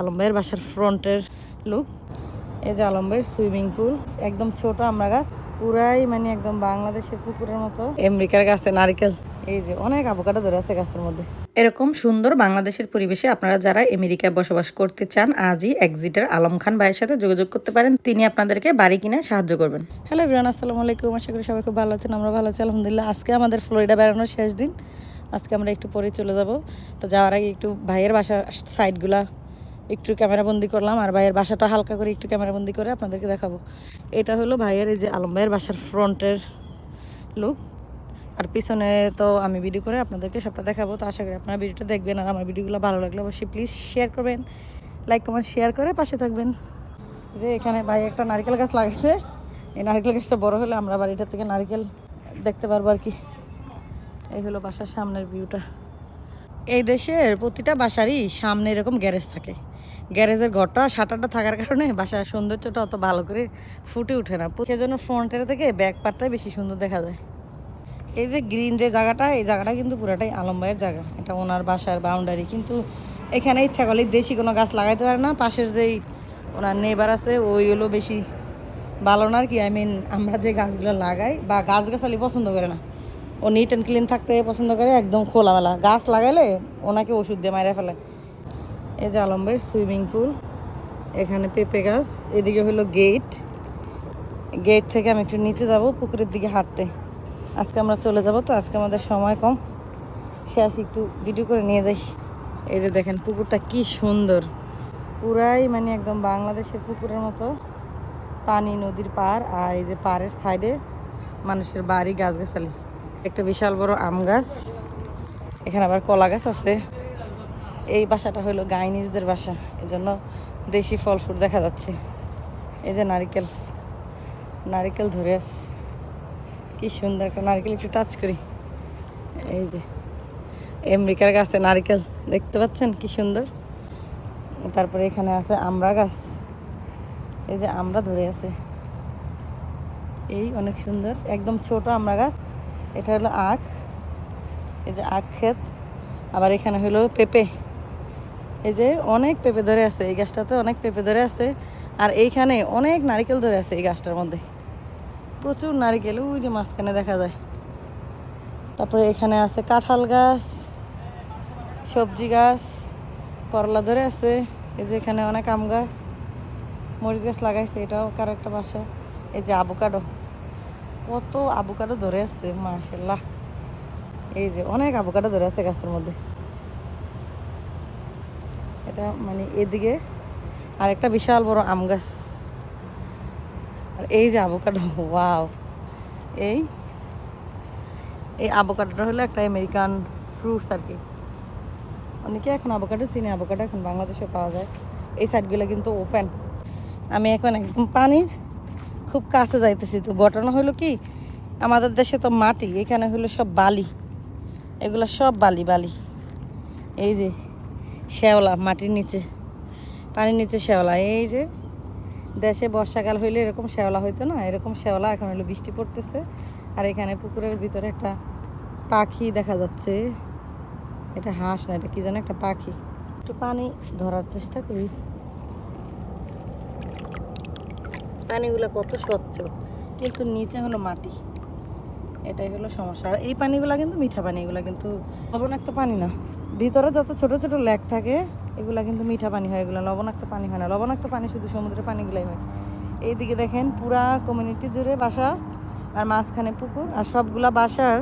আলম ভাইয়ের বাসার ফ্রন্টের লুক এই যে আলম ভাইয়ের সুইমিং পুল একদম ছোট আমরা গাছ। পুরাই মানে একদম বাংলাদেশের পুকুরের মতো। আমেরিকার গাছে নারকেল। এই যে অনেক আবোকাটা ধরে আছে গাছের মধ্যে। এরকম সুন্দর বাংলাদেশের পরিবেশে আপনারা যারা আমেরিকায় বসবাস করতে চান, আজই এক্সিটার আলম খান ভাইয়ের সাথে যোগাযোগ করতে পারেন। তিনি আপনাদেরকে বাড়ি কিনে সাহায্য করবেন। হ্যালো ইবরান আসসালামু আলাইকুম। আশা করি সবাই খুব ভালো আছেন, আমরা ভালো আছি, আলহামদুলিল্লাহ। আজকে আমাদের ফ্লোরিডা বেড়ানোর শেষ দিন। আজকে আমরা একটু পরে চলে যাব। তো যাওয়ার আগে একটু ভাইয়ের বাসার সাইডগুলা একটু ক্যামেরাবন্দি করলাম, আর ভাইয়ের বাসাটা হালকা করে একটু ক্যামেরাবন্দি করে আপনাদেরকে দেখাবো। এটা হলো ভাইয়ের এই যে আলম ভাইয়ের বাসার ফ্রন্টের লুক আর পিছনে তো আমি ভিডিও করে আপনাদেরকে সবটা দেখাবো, তো আশা করি আপনারা ভিডিওটা দেখবেন, আর আমার ভিডিওগুলো ভালো লাগলে অবশ্যই প্লিজ শেয়ার করবেন লাইক কমেন্ট শেয়ার করে পাশে থাকবেন। যে এখানে ভাই একটা নারকেল গাছ লাগাইছে, এই নারকেল গাছটা বড় হলে আমরা বাড়িটা থেকে নারকেল দেখতে পারব আর কি। এই হলো বাসার সামনের ভিউটা এই দেশের প্রতিটা বাসারই সামনে এরকম গ্যারেজ থাকে। গ্যারেজের ঘরটা শাটারটা থাকার কারণে বাসার সৌন্দর্যটা অত ভালো করে ফুটে ওঠে না। সেজন্য ফ্রন্টের থেকে ব্যাক পার্টটাই বেশি সুন্দর দেখা যায়। এই যে গ্রিন যে জায়গাটা, এই জায়গাটা কিন্তু পুরাটাই আলমবাইয়ের জায়গা। এটা ওনার বাসার বাউন্ডারি কিন্তু এখানে ইচ্ছা করলে দেশি কোনো গাছ লাগাইতে পারে না। পাশের যেই ওনার নেবার আছে ওইগুলো বেশি ভালো না আর কি। আই মিন আমরা যে গাছগুলো লাগাই বা গাছ গাছালি পছন্দ করে না। ও নিট অ্যান্ড ক্লিন থাকতে পছন্দ করে, একদম খোলামেলা। গাছ লাগাইলে ওনাকে ওষুধ দিয়ে মাইরা ফেলে। এই যে আলম্বের সুইমিং পুল এখানে পেঁপে গাছ, এদিকে হলো গেট গেট থেকে আমি একটু নিচে যাব, পুকুরের দিকে হাঁটতে। আজকে আমরা চলে যাব, তো আজকে আমাদের সময় কম। শেষ একটু ভিডিও করে নিয়ে যাই। এই যে দেখেন, পুকুরটা কি সুন্দর। পুরাই মানে একদম বাংলাদেশের পুকুরের মতো। পানি নদীর পার আর এই যে পাড়ের সাইডে মানুষের বাড়ি গাছগাছালি। একটা বিশাল বড় আম গাছ। এখানে আবার কলা গাছ আছে। এই বাসাটা হলো গাইনিজদের বাসা। এই জন্য দেশি ফল ফুল দেখা যাচ্ছে। এই যে নারিকেল। নারিকেল ধরে আছে। কি সুন্দর একটা নারকেল একটু টাচ করি। এই যে আমেরিকার গাছে নারিকেল। দেখতে পাচ্ছেন কি সুন্দর? তারপরে এখানে আছে আমড়া গাছ। এই যে আমরা ধরে আছে। এই অনেক সুন্দর। একদম ছোট আমড়া গাছ। এটা হলো আখ। এই যে আখ ক্ষেত। আবার এখানে হলো পেঁপে। এই যে অনেক পেঁপে ধরে আছে, এই গাছটাতে অনেক পেঁপে ধরে আছে। আর এইখানে অনেক নারকেল ধরে আছে এই গাছটার মধ্যে। প্রচুর নারকেল, ওই যে মাঝখানে দেখা যায়। তারপরে এখানে আছে কাঁঠাল গাছ, সবজি গাছ, করলা ধরে আছে। এই যে এখানে অনেক আম গাছ। মরিচ গাছ লাগাইছে, এটাও কারও একটা বাসা। এই যে আবোকাডো কত আবোকাডো ধরে আছে মার্শাল্লাহ এই যে অনেক আবোকাডো ধরে আছে গাছের মধ্যে। এটা মানে এদিকে আর একটা বিশাল বড় আম গাছ। আর এই যে আবোকাডো ওয়াও এই এই আবোকাডোটা হলো একটা আমেরিকান ফ্রুটস আর কি। অনেকে এখন আবোকাডো চিনি আবোকাডো এখন বাংলাদেশে পাওয়া যায়। এই সাইডগুলো কিন্তু ওপেন আমি এখন একদম পানির খুব কাছে যাইতেছি। তো ঘটনা হলো কি, আমাদের দেশে তো মাটি, এখানে হলো সব বালি। এগুলো সব বালি বালি। এই যে শ্যাওলা, মাটির নিচে, পানির নিচে শ্যাওলা। এই যে দেশে বর্ষাকাল হইলে এরকম শ্যাওলা হইতো না, এরকম শ্যাওলা, এখন হলো বৃষ্টি পড়তেছে। আর এখানে পুকুরের ভিতরে একটা পাখি দেখা যাচ্ছে। এটা হাঁস না, এটা কি জানো একটা পাখি। একটু পানি ধরার চেষ্টা করি। পানিগুলো কত স্বচ্ছ। কিন্তু নিচে হলো মাটি। এটাই হলো সমস্যা। আর এই পানিগুলো কিন্তু মিঠা পানি, এগুলো কিন্তু লবণাক্ত পানি না। ভিতরে যত ছোট ছোট লেক থাকে, এগুলা কিন্তু মিঠা পানি হয়, এগুলো লবণাক্ত পানি হয় না। লবণাক্ত পানি শুধু সমুদ্রের পানিগুলাই হয়। এইদিকে দেখেন পুরা কমিউনিটি জুড়ে বাসা আর মাঝখানে পুকুর আর সবগুলা বাসার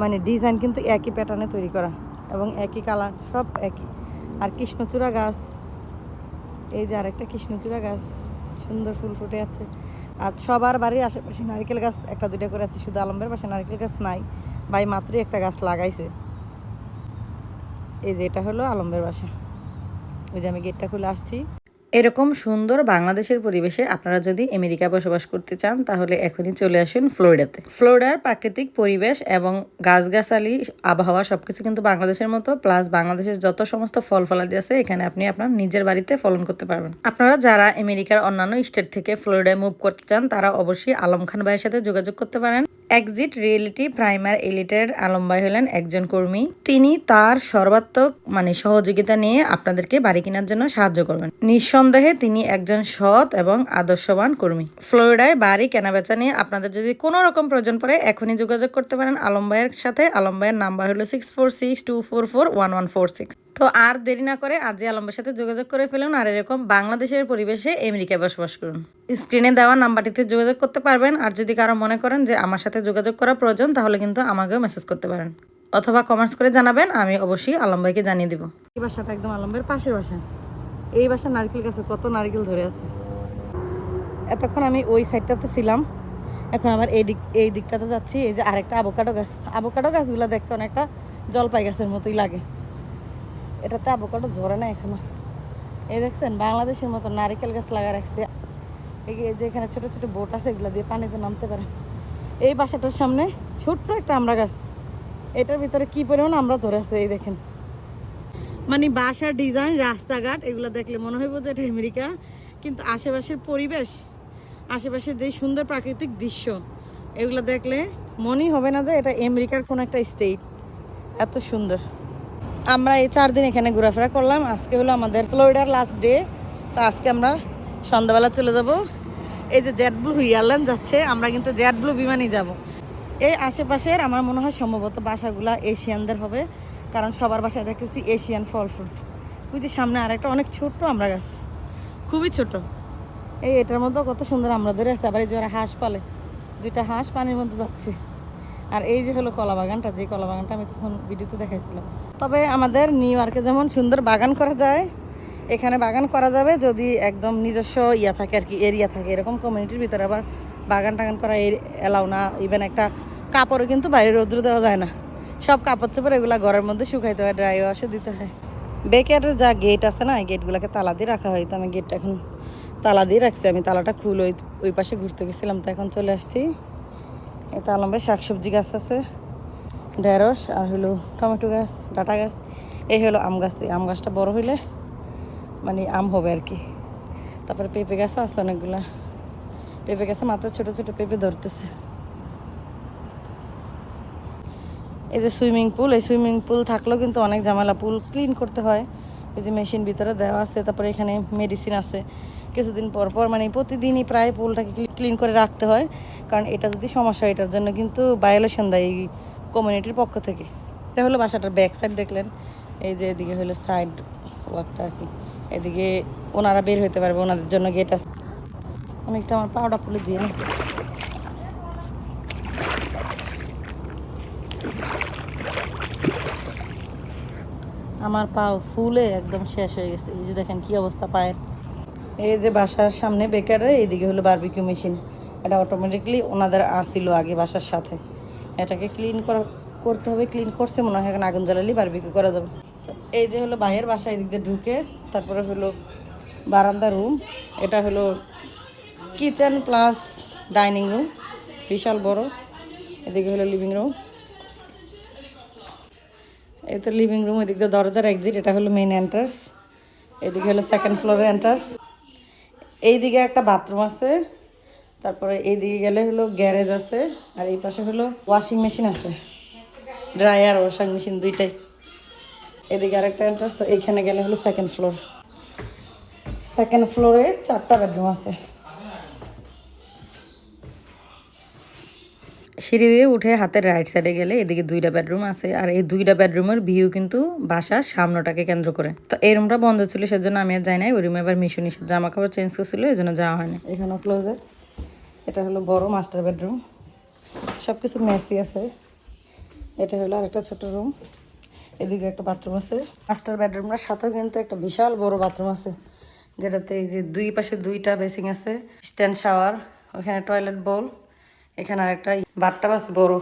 মানে ডিজাইন কিন্তু একই প্যাটার্নে তৈরি করা এবং একই কালার সব একই। আর কৃষ্ণচূড়া গাছ, এই যে আরেকটা কৃষ্ণচূড়া গাছ। সুন্দর ফুল ফুটে আছে। আর সবার বাড়ির আশেপাশে নারকেল গাছ একটা, দুইটা করে আছে, শুধু আলম্বের পাশে নারকেল গাছ নাই। ভাই মাত্রই একটা গাছ লাগাইছে। এই যে এটা হলো আলম্বের বাসা। ওই যে আমি গেটটা খুলে আসছি। এরকম সুন্দর বাংলাদেশের পরিবেশে আপনারা যদি আমেরিকা বসবাস করতে চান, তাহলে এখনই চলে আসুন ফ্লোরিডাতে। ফ্লোরিডার প্রাকৃতিক পরিবেশ এবং গাছগাছালি, আবহাওয়া সবকিছু কিন্তু বাংলাদেশের মতো, প্লাস বাংলাদেশের যত সমস্ত ফল ফলাদি আছে, এখানে আপনি আপনার নিজের বাড়িতে ফলন করতে পারবেন। আপনারা যারা আমেরিকার অন্যান্য স্টেট থেকে ফ্লোরিডায় মুভ করতে চান, তারা অবশ্যই আলম খান ভাইয়ের সাথে যোগাযোগ করতে পারেন। এক্সিট রিয়েলিটি প্রাইমার এলিটের আলম ভাই হলেন একজন কর্মী। তিনি তার সর্বাত্মক মানে সহযোগিতা নিয়ে আপনাদেরকে বাড়ি কেনার জন্য সাহায্য করবেন। নিঃসন্দেহে তিনি একজন সৎ এবং আদর্শবান কর্মী। ফ্লোরিডায় বাড়ি কেনাবেচা নিয়ে আপনাদের যদি কোনো রকম প্রয়োজন পড়ে, এখনই যোগাযোগ করতে পারেন আলম ভাইয়ের সাথে। আলম ভাইয়ের নাম্বার হলো six four six two four four one one four six তো আর দেরি না করে আজই আলমের সাথে যোগাযোগ করে ফেলুন আর এরকম বাংলাদেশের পরিবেশে আমেরিকায় বসবাস করুন। স্ক্রিনে দেওয়া নাম্বারটিতে যোগাযোগ করতে পারবেন আর যদি কারও মনে করেন যে আমার সাথে যোগাযোগ করা প্রয়োজন, তাহলে কিন্তু আমাকেও মেসেজ করতে পারেন। অথবা কমেন্টস করে জানাবেন, আমি অবশ্যই আলম ভাইকে জানিয়ে দিব। এই বাসাটা একদম আলম্বের পাশের বাসা। এই বাসা নারকেল গাছে কত নারকেল ধরে আছে। এতক্ষণ আমি ওই সাইডটাতে ছিলাম। এখন আবার এই দিক এই দিকটাতে যাচ্ছি। এই যে আরেকটা আবোকাডো গাছ। আবোকাডো গাছগুলো দেখতে অনেকটা জলপাই গাছের মতোই লাগে। এটাতে আবোকাডো ধরে না এখনও। এই দেখছেন, বাংলাদেশের মতো নারিকেল গাছ লাগা রাখছে। এই যে এখানে ছোটো ছোট বোট আছে, এগুলো দিয়ে পানিতে নামতে পারে। এই বাসাটার সামনে ছোট্ট একটা আমরা গাছ। এটার ভিতরে কি পরিমাণ আমরা ধরে আছে, এই দেখেন। মানে বাসার ডিজাইন রাস্তাঘাট, এগুলো দেখলে মনে হইব যে এটা আমেরিকা। কিন্তু আশেপাশের পরিবেশ, আশেপাশের যে সুন্দর প্রাকৃতিক দৃশ্য, এগুলো দেখলে মনেই হবে না যে এটা আমেরিকার কোনো একটা স্টেট এত সুন্দর। আমরা এই চার দিন এখানে ঘোরাফেরা করলাম। আজকে হলো আমাদের ফ্লোরিডার লাস্ট ডে তো আজকে আমরা সন্ধ্যাবেলা চলে যাব। এই যে জেট ব্লু এয়ারলাইন যাচ্ছে, আমরা কিন্তু জেট ব্লু বিমানই যাব। এই আশেপাশের আমার মনে হয় সম্ভবত বাসাগুলা এশিয়ানদের হবে, কারণ সবার বাসায় দেখতেছি এশিয়ান ফল ফ্রুট। যে সামনে আরেকটা অনেক ছোট্ট আমরা গাছ। খুবই ছোট। এই এটার মধ্যেও কত সুন্দর আমরা ধরে আছে, আবার এই যে হাঁস পালে। দুইটা হাঁস পানির মধ্যে যাচ্ছে। আর এই যে হলো কলা বাগানটা, যে কলা বাগানটা আমি তখন ভিডিওতে দেখাইছিলাম। তবে আমাদের নিউ ইয়র্কে যেমন সুন্দর বাগান করা যায়, এখানে বাগান করা যাবে যদি একদম নিজস্ব ইয়া থাকে আর কি, এরিয়া থাকে। এরকম কমিউনিটির ভিতরে আবার বাগান টাগান করা এলাও না। ইভেন একটা কাপড়ও কিন্তু বাইরে রৌদ্র দেওয়া যায় না। সব কাপড় চোপড় এগুলো ঘরের মধ্যে শুকাইতে হয় ড্রাই ওয়াশে দিতে হয়। বেকারের যা গেট আছে না গেটগুলোকে তালা দিয়ে রাখা হয়। তো আমি গেটটা এখন তালা দিয়ে রাখছি। আমি তালাটা খুল ওই ওই পাশে ঘুরতে গেছিলাম, তো এখন চলে আসছি। এই তালম্বে শাকসবজি গাছ আছে, ঢেঁড়স আর হলো টমেটো গাছ, ডাটা গাছ। এই হলো আম গাছ, এই আম গাছটা বড় হইলে মানে আম হবে আর কি। তারপরে পেঁপে গাছও আছে অনেকগুলা। পেঁপে গাছে মাত্র ছোট ছোট পেঁপে ধরতেছে। এই যে সুইমিং পুল, এই সুইমিং পুল থাকলেও কিন্তু অনেক ঝামেলা। পুল ক্লিন করতে হয় এই যে মেশিন ভিতরে দেওয়া আছে, তারপরে এখানে মেডিসিন আছে। কিছুদিন পর পর মানে প্রতিদিনই প্রায় পুলটাকে ক্লিন করে রাখতে হয়, কারণ এটা যদি সমস্যা হয়, এটার জন্য কিন্তু বায়োলেশন দেয় এই কমিউনিটির পক্ষ থেকে। এটা হলো বাসাটার ব্যাক সাইড দেখলেন? এই যে এদিকে হলো সাইড ওয়াকটা আর কি। এদিকে ওনারা বের হতে পারবে, ওনাদের জন্য গেট আছে। অনেকটা আমার পাউডার ফুলে দিয়ে। আমার পা ফুলে একদম শেষ হয়ে গেছে। এই যে দেখেন কি অবস্থা পায়ের। এই যে বাসার সামনে বেকারে, এইদিকে হলো বারবিকিউ মেশিন এটা অটোমেটিকলি ওনাদের আসিল আগে বাসার সাথে। এটাকে ক্লিন করা, করতে হবে। ক্লিন করছে, মনে হয় এখন আগুন জ্বালালি বারবিকিউ করা যাবে। এই যে হলো বাইরের বাসা এদিক দিয়ে ঢুকে, তারপরে হলো বারান্দা রুম এটা হলো কিচেন প্লাস ডাইনিং রুম বিশাল বড়। এদিকে হলো লিভিং রুম এই তো লিভিং রুম এদিক দিয়ে দরজার এক্সিট এটা হলো মেইন এন্ট্রান্স এদিকে হলো সেকেন্ড ফ্লোরের এন্ট্রান্স এইদিকে একটা বাথরুম আছে, তারপরে এইদিকে গেলে হলো গ্যারেজ আছে, আর এই পাশে হলো ওয়াশিং মেশিন আছে। ড্রায়ার ওয়াশিং মেশিন দুইটাই। এদিকে আরেকটা এন্ট্রান্স তো এইখানে গেলে হলো সেকেন্ড ফ্লোর সেকেন্ড ফ্লোরে চারটা বেডরুম আছে। সিঁড়ি দিয়ে উঠে হাতের রাইট সাইডে গেলে এদিকে দুইটা বেডরুম আছে। আর এই দুইটা বেডরুমের ভিউ কিন্তু বাসার সামনেটাকে কেন্দ্র করে। তো এই রুমটা বন্ধ ছিল সেজন্য আমি আর যাই নাই। ওই রুমে এবার মিশন জামা কাপড় চেঞ্জ করছিল, এই জন্য যাওয়া হয়নি। এখানেও ক্লোজেট এটা হলো বড় মাস্টার বেডরুম সব কিছু মেসি আছে। এটা হলো আরেকটা ছোট রুম এদিকে একটা বাথরুম আছে। মাস্টার বেডরুমটার সাথেও কিন্তু একটা বিশাল বড় বাথরুম আছে। যেটাতে এই যে দুই পাশে দুইটা বেসিং আছে। স্ট্যান্ড শাওয়ার ওখানে টয়লেট বোল এখানে আরেকটা বাট্টা আছে বড়।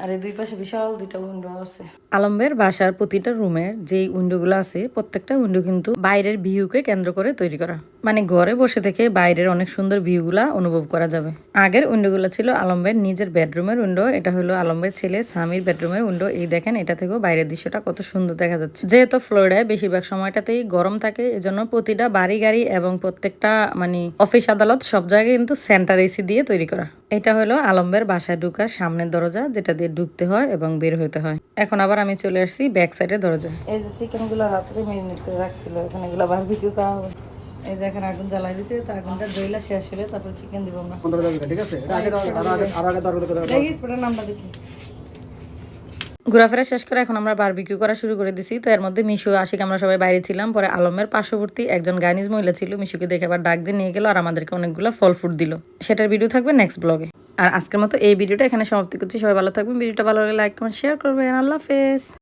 আর এই দুই পাশে বিশাল দুইটা উইন্ডো আছে। আলম্বের বাসার প্রতিটা রুমের যেই উইন্ডোগুলো আছে, প্রত্যেকটা উইন্ডো কিন্তু বাইরের ভিউকে কেন্দ্র করে তৈরি করা। মানে ঘরে বসে থেকে বাইরের অনেক সুন্দর ভিউগুলা অনুভব করা যাবে। আগের উইন্ডোগুলো ছিল আলম্বের নিজের বেডরুমের উইন্ডো, এটা হলো আলম্বের ছেলে স্বামীর বেডরুমের উইন্ডো। এই দেখেন, এটা থেকেও বাইরের দৃশ্যটা কত সুন্দর দেখা যাচ্ছে। যেহেতু ফ্লোরিডায় বেশিরভাগ সময়টাতেই গরম থাকে, এজন্য প্রতিটা বাড়ি গাড়ি এবং প্রত্যেকটা মানে অফিস আদালত সব জায়গায় কিন্তু সেন্টার এসি দিয়ে তৈরি করা। এটা হলো আলম্বের বাসায় ঢুকার সামনের দরজা, যেটা দিয়ে ঢুকতে হয় এবং বের হতে হয়। এখন আবার আমি চলে আসছি ব্যাক সাইডে দরজা। এই যে চিকেনগুলো রাত্রে মেরিনেট করে রাখছিল ওখানে এগুলো বারবিকিউ করা হবে। এই যে এখন আগুন জ্বালাই দিছে তো আগুনটা দইলা শেষ হলে তারপর চিকেন দিব আমরা। ঠিক আছে? এটা আগে দাও, আরও আগে আরও আগে দরকার করে দেখিস পেটের নামটা দেখি। ঘোরাফেরা শেষ করে এখন আমরা বারবিকিউ করা শুরু করে দিছি। তো এর মধ্যে মিশু, আশিক আমরা সবাই বাইরে ছিলাম। পরে আলমের পার্শ্ববর্তী একজন গাইনিজ মহিলা ছিল। মিশুকে দেখে আবার ডাক দিয়ে নিয়ে গেল আর আমাদেরকে অনেকগুলো ফল ফুট দিল। সেটার ভিডিও থাকবে নেক্সট ব্লগে আর আজকের মতো এই ভিডিওটা এখানে সমাপ্তি করছি। সবাই ভালো থাকবেন। ভিডিওটা ভালো লাগলে লাইক কমেন্ট শেয়ার করবেন। আল্লাহ হাফেজ।